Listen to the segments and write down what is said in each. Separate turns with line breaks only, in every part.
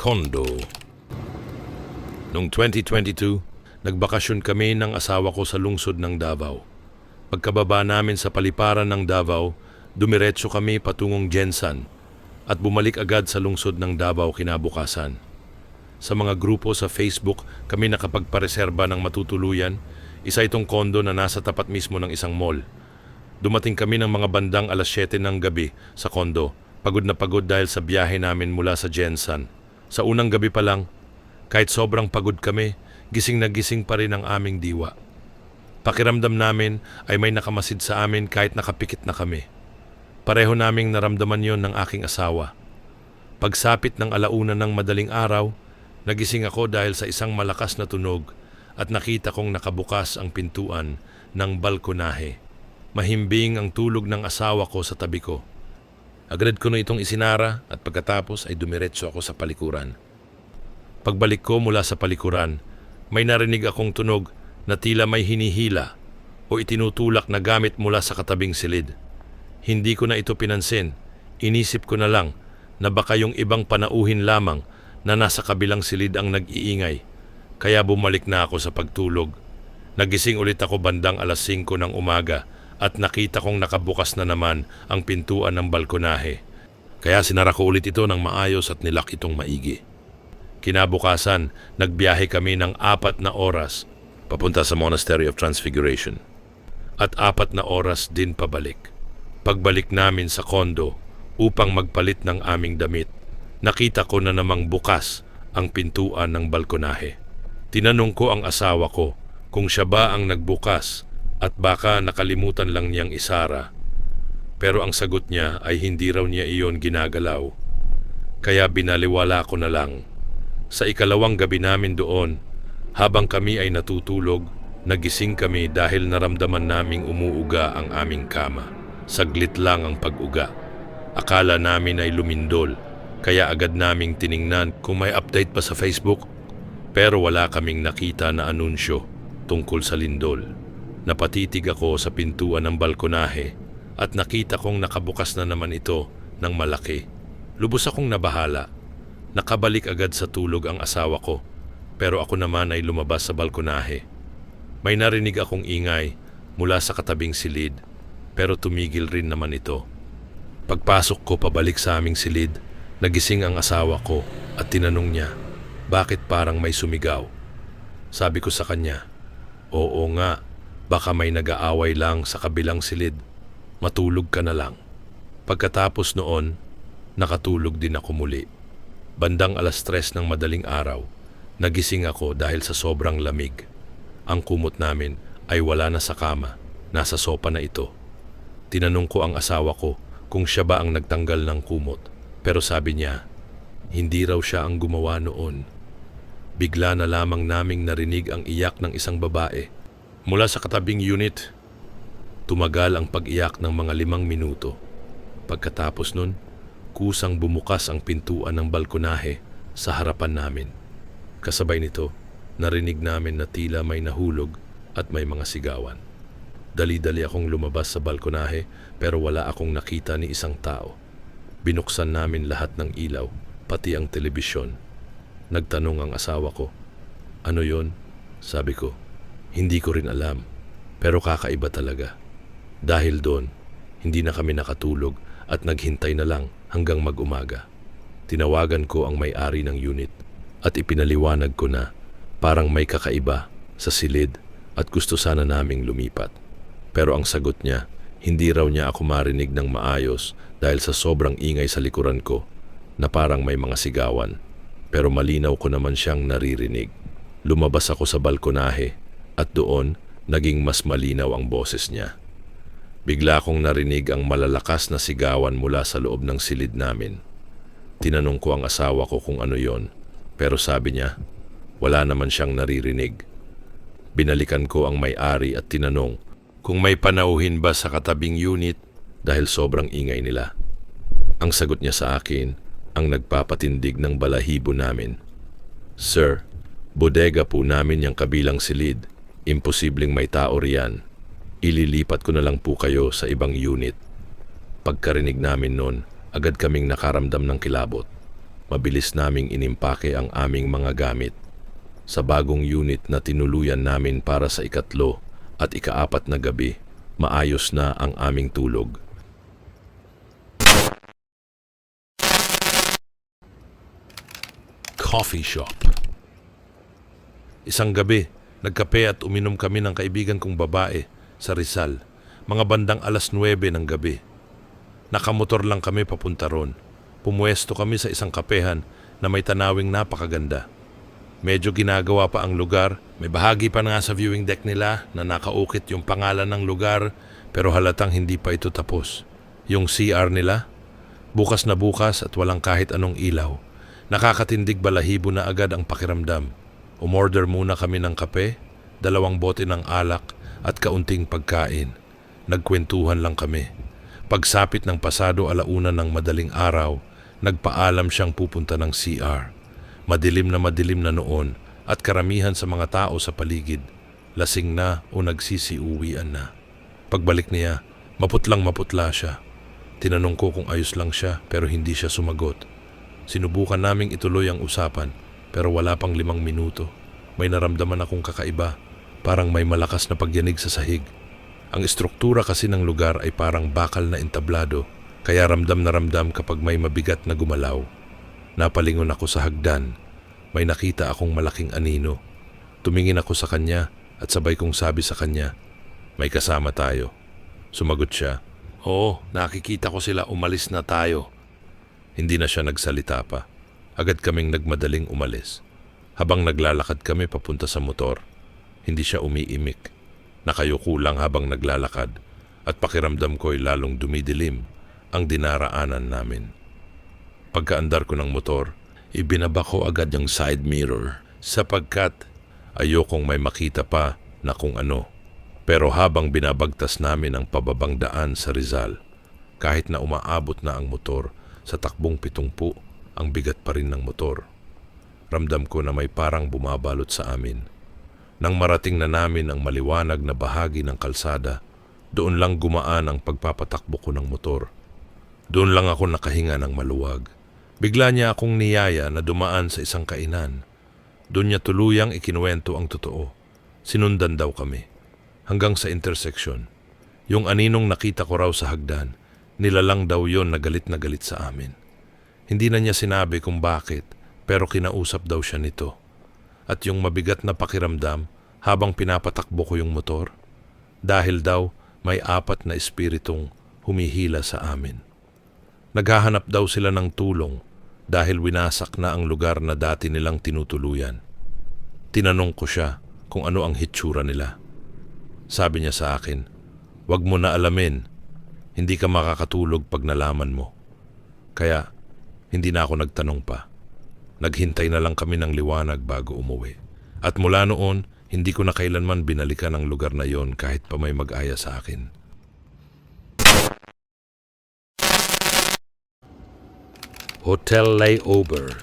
Kondo. Noong 2022, nagbakasyon kami ng asawa ko sa lungsod ng Davao. Pagkababa namin sa paliparan ng Davao, dumiretso kami patungong Jensan at bumalik agad sa lungsod ng Davao kinabukasan. Sa mga grupo sa Facebook, kami nakapagpareserba ng matutuluyan, isa itong kondo na nasa tapat mismo ng isang mall. Dumating kami ng mga bandang alas 7 ng gabi sa kondo. Pagod na pagod dahil sa biyahe namin mula sa Jensan. Sa unang gabi pa lang, kahit sobrang pagod kami, gising na gising pa rin ang aming diwa. Pakiramdam namin ay may nakamasid sa amin kahit nakapikit na kami. Pareho naming naramdaman yon ng aking asawa. Pagsapit ng alauna ng madaling araw, nagising ako dahil sa isang malakas na tunog at nakita kong nakabukas ang pintuan ng balkonahe. Mahimbing ang tulog ng asawa ko sa tabi ko. Agad ko na itong isinara at pagkatapos ay dumiretso ako sa palikuran. Pagbalik ko mula sa palikuran, may narinig akong tunog na tila may hinihila o itinutulak na gamit mula sa katabing silid. Hindi ko na ito pinansin. Inisip ko na lang na baka yung ibang panauhin lamang na nasa kabilang silid ang nag-iingay. Kaya bumalik na ako sa pagtulog. Nagising ulit ako bandang alas 5 ng umaga at nakita kong nakabukas na naman ang pintuan ng balkonahe. Kaya sinara ko ulit ito ng maayos at nilak itong maigi. Kinabukasan, nagbiyahe kami ng apat na oras papunta sa Monastery of Transfiguration. At apat na oras din pabalik. Pagbalik namin sa kondo upang magpalit ng aming damit, nakita ko na namang bukas ang pintuan ng balkonahe. Tinanong ko ang asawa ko kung siya ba ang nagbukas at baka nakalimutan lang niyang isara. Pero ang sagot niya ay hindi raw niya iyon ginagalaw. Kaya binaliwala ko na lang. Sa ikalawang gabi namin doon, habang kami ay natutulog, nagising kami dahil naramdaman naming umuuga ang aming kama. Saglit lang ang pag-uga. Akala namin ay lumindol, kaya agad naming tiningnan kung may update pa sa Facebook. Pero wala kaming nakita na anunsyo tungkol sa lindol. Napatitig ako sa pintuan ng balkonahe at nakita kong nakabukas na naman ito ng malaki. Lubos akong nabahala. Nakabalik agad sa tulog ang asawa ko pero ako naman ay lumabas sa balkonahe. May narinig akong ingay mula sa katabing silid pero tumigil rin naman ito. Pagpasok ko pabalik sa aming silid, nagising ang asawa ko at tinanong niya, bakit parang may sumigaw? Sabi ko sa kanya, oo nga, baka may nag-aaway lang sa kabilang silid. Matulog ka na lang. Pagkatapos noon, nakatulog din ako muli. Bandang alas tres ng madaling araw, nagising ako dahil sa sobrang lamig. Ang kumot namin ay wala na sa kama, nasa sopa na ito. Tinanong ko ang asawa ko kung siya ba ang nagtanggal ng kumot, pero sabi niya, hindi raw siya ang gumawa noon. Bigla na lamang naming narinig ang iyak ng isang babae. Mula sa katabing unit, tumagal ang pag-iyak ng mga limang minuto. Pagkatapos nun, kusang bumukas ang pintuan ng balkonahe sa harapan namin. Kasabay nito, narinig namin na tila may nahulog at may mga sigawan. Dali-dali akong lumabas sa balkonahe pero wala akong nakita ni isang tao. Binuksan namin lahat ng ilaw, pati ang telebisyon. Nagtanong ang asawa ko, Ano yon? Sabi ko, hindi ko rin alam, pero kakaiba talaga. Dahil doon, hindi na kami nakatulog at naghintay na lang hanggang mag-umaga. Tinawagan ko ang may-ari ng unit at ipinaliwanag ko na parang may kakaiba sa silid at gusto sana naming lumipat. Pero ang sagot niya, hindi raw niya ako marinig ng maayos dahil sa sobrang ingay sa likuran ko na parang may mga sigawan. Pero malinaw ko naman siyang naririnig. Lumabas ako sa balkonahe at doon naging mas malinaw ang boses niya. Bigla kong narinig ang malalakas na sigawan mula sa loob ng silid namin. Tinanong ko ang asawa ko kung ano yon, pero sabi niya, wala naman siyang naririnig. Binalikan ko ang may-ari at tinanong kung may panauhin ba sa katabing unit dahil sobrang ingay nila. Ang sagot niya sa akin ang nagpapatindig ng balahibo namin. Sir, bodega po namin yung kabilang silid. Imposibleng may tao riyan. Ililipat ko na lang po kayo sa ibang unit. Pagkarinig namin noon, agad kaming nakaramdam ng kilabot. Mabilis naming inimpake ang aming mga gamit sa bagong unit na tinuluyan namin para sa ikatlo at ikaapat na gabi. Maayos na ang aming tulog. Coffee shop. Isang gabi, nagkape at uminom kami ng kaibigan kong babae sa Rizal. Mga bandang alas 9 ng gabi. Nakamotor lang kami papunta ron. Pumuesto kami sa isang kapehan na may tanawing napakaganda. Medyo ginagawa pa ang lugar. May bahagi pa nga sa viewing deck nila na nakaukit yung pangalan ng lugar pero halatang hindi pa ito tapos. Yung CR nila, bukas na bukas at walang kahit anong ilaw. Nakakatindig balahibo na agad ang pakiramdam. Umorder muna kami ng kape, dalawang bote ng alak at kaunting pagkain. Nagkwentuhan lang kami. Pagsapit ng pasado alauna ng madaling araw, nagpaalam siyang pupunta ng CR. Madilim na madilim na noon at karamihan sa mga tao sa paligid, lasing na o nagsisiuwian na. Pagbalik niya, maputlang maputla siya. Tinanong ko kung ayos lang siya pero hindi siya sumagot. Sinubukan naming ituloy ang usapan pero wala pang limang minuto. May naramdaman akong kakaiba, parang may malakas na pagyanig sa sahig. Ang estruktura kasi ng lugar ay parang bakal na entablado, kaya ramdam na ramdam kapag may mabigat na gumalaw. Napalingon ako sa hagdan. May nakita akong malaking anino. Tumingin ako sa kanya at sabay kong sabi sa kanya, may kasama tayo. Sumagot siya, Oo, nakikita ko sila umalis na tayo. Hindi na siya nagsalita pa. Agad kaming nagmadaling umalis. Habang naglalakad kami papunta sa motor, hindi siya umiimik. Nakayuko lang habang naglalakad at pakiramdam ko'y lalong dumidilim ang dinaraanan namin. Pagkaandar ko ng motor, ibinaba ko agad yung side mirror sapagkat ayokong may makita pa na kung ano. Pero habang binabagtas namin ang pababang daan sa Rizal, kahit na umaabot na ang motor sa takbong pitungpu, ang bigat pa rin ng motor. Ramdam ko na may parang bumabalot sa amin. Nang marating na namin ang maliwanag na bahagi ng kalsada, doon lang gumaan ang pagpapatakbo ko ng motor. Doon lang ako nakahinga ng maluwag. Bigla niya akong niyaya na dumaan sa isang kainan. Doon niya tuluyang ikinuwento ang totoo. Sinundan daw kami. Hanggang sa intersection. Yung aninong nakita ko raw sa hagdan, nilalang daw yon na galit na galit sa amin. Hindi na niya sinabi kung bakit, pero kinausap daw siya nito. At yung mabigat na pakiramdam habang pinapatakbo ko yung motor, dahil daw may apat na espiritong humihila sa amin. Naghahanap daw sila ng tulong dahil winasak na ang lugar na dati nilang tinutuluyan. Tinanong ko siya kung ano ang hitsura nila. Sabi niya sa akin, Huwag mo na alamin, hindi ka makakatulog pag nalaman mo. Kaya, hindi na ako nagtanong pa. Naghintay na lang kami ng liwanag bago umuwi. At mula noon, hindi ko na kailanman binalikan ang lugar na yon kahit pa may mag-aya sa akin. Hotel Layover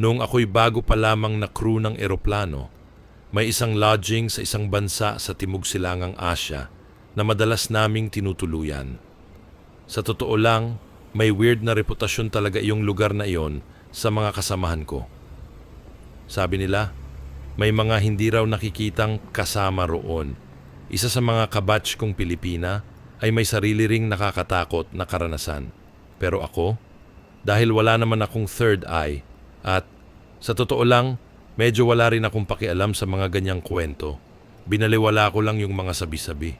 Noong ako'y bago pa lamang na crew ng eroplano, may isang lodging sa isang bansa sa Timog Silangang Asya na madalas naming tinutuluyan. Sa totoo lang, may weird na reputasyon talaga yung lugar na iyon sa mga kasamahan ko. Sabi nila, may mga hindi raw nakikitang kasama roon. Isa sa mga kabatch kong Pilipina ay may sarili ring nakakatakot na karanasan. Pero ako, dahil wala naman akong third eye at sa totoo lang, medyo wala rin akong pakialam sa mga ganyang kwento. Binaliwala ko lang yung mga sabi-sabi.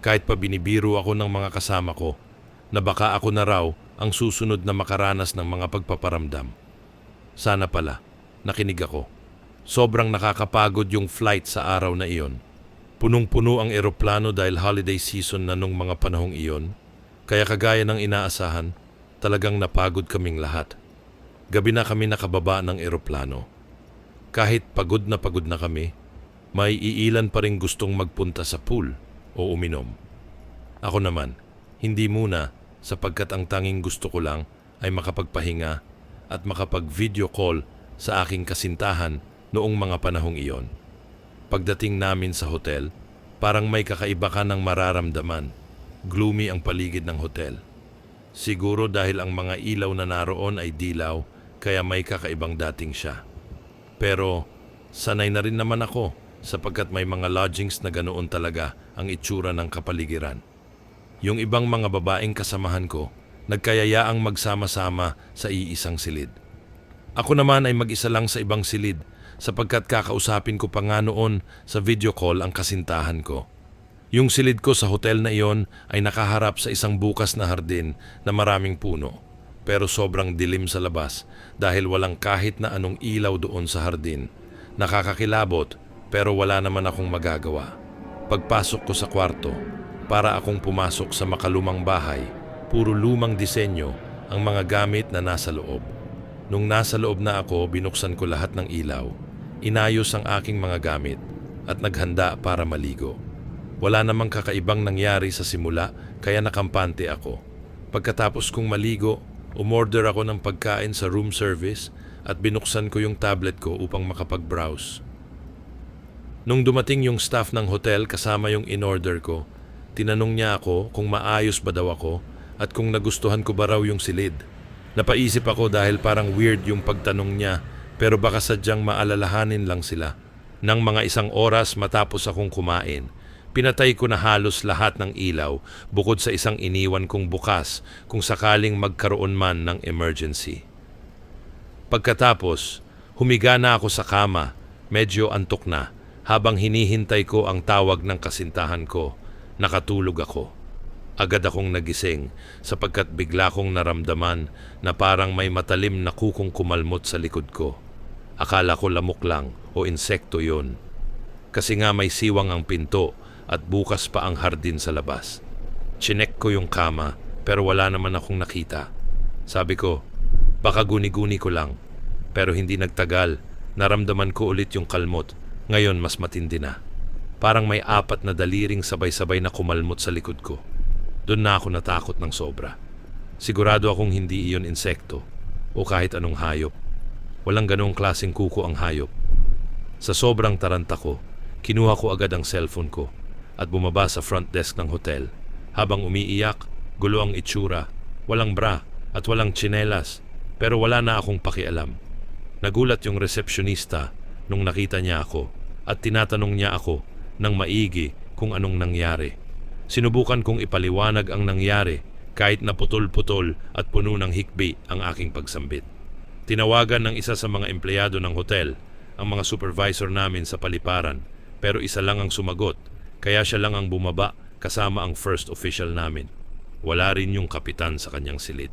Kahit pa binibiro ako ng mga kasama ko na baka ako na raw ang susunod na makaranas ng mga pagpaparamdam. Sana pala, nakinig ako. Sobrang nakakapagod yung flight sa araw na iyon. Punong-puno ang eroplano dahil holiday season na nung mga panahong iyon. Kaya kagaya ng inaasahan, talagang napagod kaming lahat. Gabi na kami nakababa ng eroplano. Kahit pagod na pagod na kami, may iilan pa rin gustong magpunta sa pool o uminom. Ako naman, hindi muna sapagkat ang tanging gusto ko lang ay makapagpahinga at makapag-video call sa aking kasintahan noong mga panahong iyon. Pagdating namin sa hotel, parang may kakaiba ka ng mararamdaman. Gloomy ang paligid ng hotel. Siguro dahil ang mga ilaw na naroon ay dilaw, kaya may kakaibang dating siya. Pero sanay na rin naman ako sapagkat may mga lodgings na ganoon talaga ang itsura ng kapaligiran. Yung ibang mga babaeng kasamahan ko, nagkayayaang magsama-sama sa iisang silid. Ako naman ay mag-isa lang sa ibang silid sapagkat kakausapin ko pa nga noon sa video call ang kasintahan ko. Yung silid ko sa hotel na iyon ay nakaharap sa isang bukas na hardin na maraming puno. Pero sobrang dilim sa labas dahil walang kahit na anong ilaw doon sa hardin. Nakakakilabot pero wala naman akong magagawa. Pagpasok ko sa kwarto, para akong pumasok sa makalumang bahay, puro lumang disenyo ang mga gamit na nasa loob. Nung nasa loob na ako, binuksan ko lahat ng ilaw, inayos ang aking mga gamit at naghanda para maligo. Wala namang kakaibang nangyari sa simula kaya nakampante ako. Pagkatapos kong maligo, umorder ako ng pagkain sa room service at binuksan ko yung tablet ko upang makapag-browse. Nung dumating yung staff ng hotel kasama yung in-order ko, tinanong niya ako kung maayos ba daw ako at kung nagustuhan ko ba raw yung silid. Napaisip ako dahil parang weird yung pagtanong niya pero baka sadyang maalalahanin lang sila. Nang mga isang oras matapos akong kumain, pinatay ko na halos lahat ng ilaw bukod sa isang iniwan kong bukas kung sakaling magkaroon man ng emergency. Pagkatapos, humiga na ako sa kama, medyo antok na, habang hinihintay ko ang tawag ng kasintahan ko, nakatulog ako. Agad akong nagising sapagkat bigla kong naramdaman na parang may matalim na kukong kumalmot sa likod ko. Akala ko lamok lang o insekto yon. Kasi nga may siwang ang pinto at bukas pa ang hardin sa labas. Chinek ko yung kama pero wala naman akong nakita. Sabi ko, baka guni-guni ko lang. Pero hindi nagtagal, naramdaman ko ulit yung kalmot. Ngayon mas matindi na. Parang may apat na daliring sabay-sabay na kumalmot sa likod ko. Doon na ako natakot ng sobra. Sigurado akong hindi iyon insekto o kahit anong hayop. Walang ganong klaseng kuko ang hayop. Sa sobrang taranta ko, kinuha ko agad ang cellphone ko at bumaba sa front desk ng hotel. Habang umiiyak, gulo ang itsura, walang bra at walang tsinelas pero wala na akong pakialam. Nagulat yung resepsyonista nung nakita niya ako at tinatanong niya ako ng maigi kung anong nangyari. Sinubukan kong ipaliwanag ang nangyari kahit na putol-putol at puno ng hikbi ang aking pagsambit. Tinawagan ng isa sa mga empleyado ng hotel ang mga supervisor namin sa paliparan pero isa lang ang sumagot kaya siya lang ang bumaba kasama ang first official namin. Wala rin yung kapitan sa kanyang silid.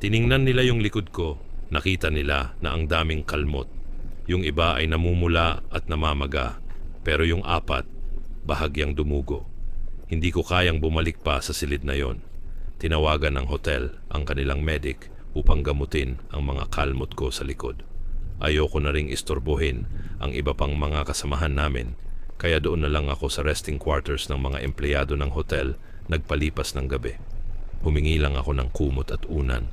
Tiningnan nila yung likod ko, nakita nila na ang daming kalmot. Yung iba ay namumula at namamaga pero yung apat bahagyang dumugo. Hindi ko kayang bumalik pa sa silid na yon. Tinawagan ng hotel ang kanilang medic upang gamutin ang mga kalmot ko sa likod. Ayoko na ring istorbohin ang iba pang mga kasamahan namin, kaya doon na lang ako sa resting quarters ng mga empleyado ng hotel nagpalipas ng gabi. Humingi lang ako ng kumot at unan.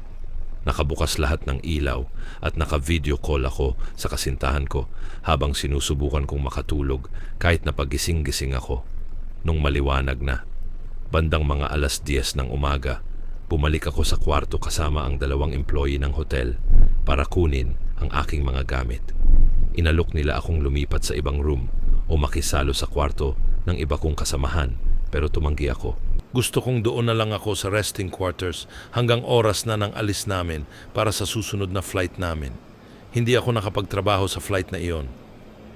Nakabukas lahat ng ilaw at naka-video call ako sa kasintahan ko habang sinusubukan kong makatulog kahit na pagising-gising ako. Nung maliwanag na, bandang mga alas 10 ng umaga, bumalik ako sa kwarto kasama ang dalawang employee ng hotel para kunin ang aking mga gamit. Inalok nila akong lumipat sa ibang room o makisalo sa kwarto ng iba kong kasamahan pero tumanggi ako. Gusto kong doon na lang ako sa resting quarters hanggang oras na ng alis namin para sa susunod na flight namin. Hindi ako nakapagtrabaho sa flight na iyon.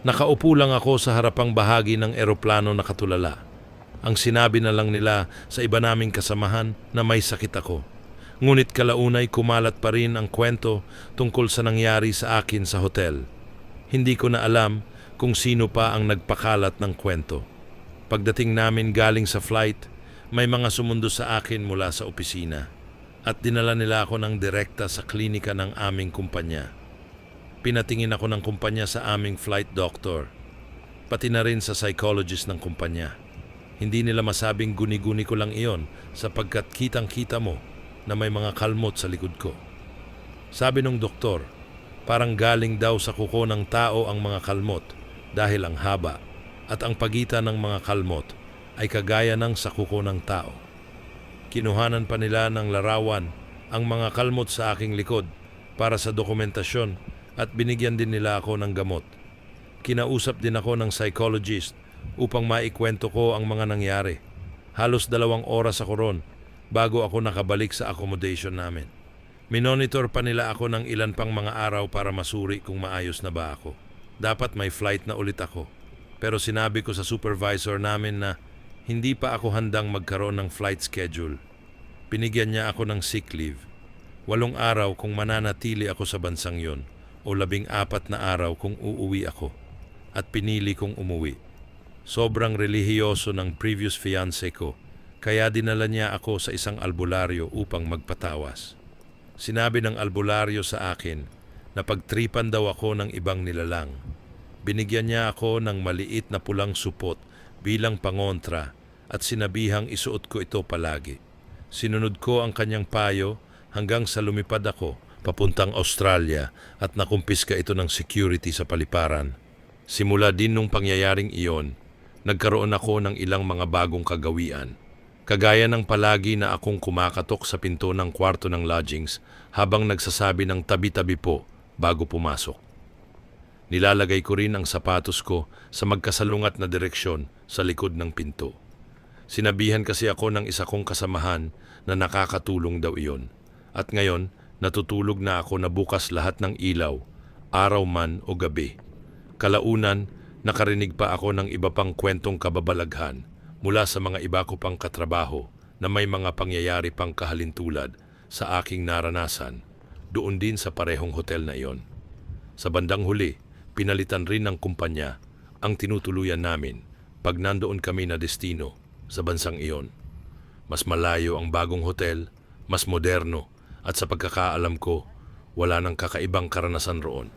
Nakaupo lang ako sa harapang bahagi ng eroplano na katulala. Ang sinabi na lang nila sa iba naming kasamahan na may sakit ako. Ngunit kalaunay kumalat pa rin ang kwento tungkol sa nangyari sa akin sa hotel. Hindi ko na alam kung sino pa ang nagpakalat ng kwento. Pagdating namin galing sa flight, may mga sumundo sa akin mula sa opisina at dinala nila ako ng direkta sa klinika ng aming kumpanya. Pinatingin ako ng kumpanya sa aming flight doctor, pati na rin sa psychologist ng kumpanya. Hindi nila masabing guni-guni ko lang iyon sapagkat kitang-kita mo na may mga kalmot sa likod ko. Sabi ng doktor, parang galing daw sa kuko ng tao ang mga kalmot dahil ang haba at ang pagitan ng mga kalmot ay kagaya ng sa kuko ng tao. Kinuhanan pa nila ng larawan ang mga kalmot sa aking likod para sa dokumentasyon at binigyan din nila ako ng gamot. Kinausap din ako ng psychologist upang maikwento ko ang mga nangyari. Halos dalawang oras ako ron bago ako nakabalik sa accommodation namin. Minonitor pa nila ako ng ilan pang mga araw para masuri kung maayos na ba ako. Dapat may flight na ulit ako. Pero sinabi ko sa supervisor namin na hindi pa ako handang magkaroon ng flight schedule. Pinigyan niya ako ng sick leave. Walong araw kung mananatili ako sa bansang yon o labing apat na araw kung uuwi ako. At pinili kong umuwi. Sobrang relihiyoso ng previous fiancé ko kaya dinala niya ako sa isang albularyo upang magpatawas. Sinabi ng albularyo sa akin na pagtripan daw ako ng ibang nilalang. Binigyan niya ako ng maliit na pulang supot bilang pangontra at sinabihang isuot ko ito palagi. Sinunod ko ang kanyang payo hanggang sa lumipad ako papuntang Australia at nakumpiska ito ng security sa paliparan. Simula din nung pangyayaring iyon, nagkaroon ako ng ilang mga bagong kagawian. Kagaya ng palagi na akong kumakatok sa pinto ng kwarto ng lodgings habang nagsasabi ng tabi-tabi po bago pumasok. Nilalagay ko rin ang sapatos ko sa magkasalungat na direksyon sa likod ng pinto. Sinabihan kasi ako ng isa kong kasamahan na nakakatulong daw iyon. At ngayon, natutulog na ako na bukas lahat ng ilaw, araw man o gabi. Kalaunan, nakarinig pa ako ng iba pang kwentong kababalaghan mula sa mga iba ko pang katrabaho na may mga pangyayari pang kahalintulad sa aking naranasan doon din sa parehong hotel na iyon. Sa bandang huli, pinalitan rin ng kumpanya ang tinutuluyan namin pag nandoon kami na destino sa bansang iyon. Mas malayo ang bagong hotel, mas moderno at sa pagkakaalam ko, wala nang kakaibang karanasan roon.